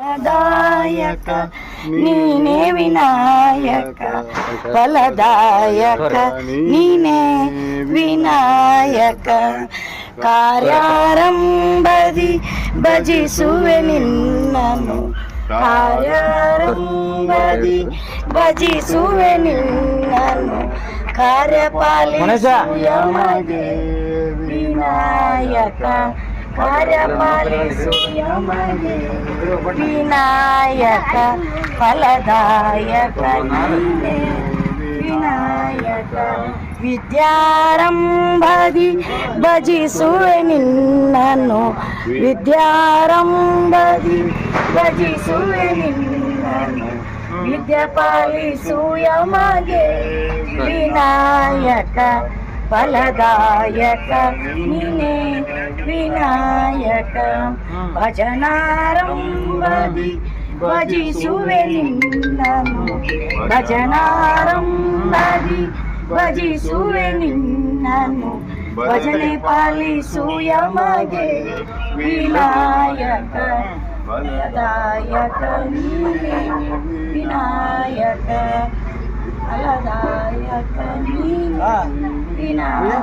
ಫಲದಾಯಕ ನೀನೇ ವಿನಾಯಕ ಫಲದಾಯಕ ನೀನೇ ವಿನಾಯಕ ಕಾರ್ಯಾರಂಭದಿ ಭಜಿಸುವೆ ನಿನ್ನನು ಕಾರ್ಯಾರಂಭದಿ ಭಜಿಸುವೆ ನಿನ್ನನು ಕಾರ್ಯಪಾಲಿಸುಯಮಗೆ ವಿನಾಯಕ. ಕಾರ್ಯಪಾಲಿಸುಯಮಗೆ ವಿನಾಯಕ ಫಲದಾಯಕ ವಿನಾಯಕ ವಿದ್ಯಾರಂಭದಿ ಭಜಿಸುವೆ ನಿನ್ನನು ವಿದ್ಯಾರಂಭದಿ ಭಜಿಸುವೆ ನಿನ್ನನು ವಿದ್ಯಾಪಾಲಿಸು ಯಮಗೆ ವಿನಾಯಕ ಫಲದಾಯಕ ನೀನೇ ವಿನಾಯಕ, ಭಜನಾರಂಭದಿ ಭಜಿಸುವೆ ನಿನ್ನನು ಭಜನಾರಂಭದಿ ಭಜಿಸುವೆ ನಿನ್ನನು ಭಜನೆ ಪಾಲಿಸು ಯಮಗೆ ವಿನಾಯಕ ಫಲದಾಯಕ ನೀನೇ ವಿನಾಯಕ ಫಲದಾಯಕ ನೀನೇ ವಿನಾಯಕ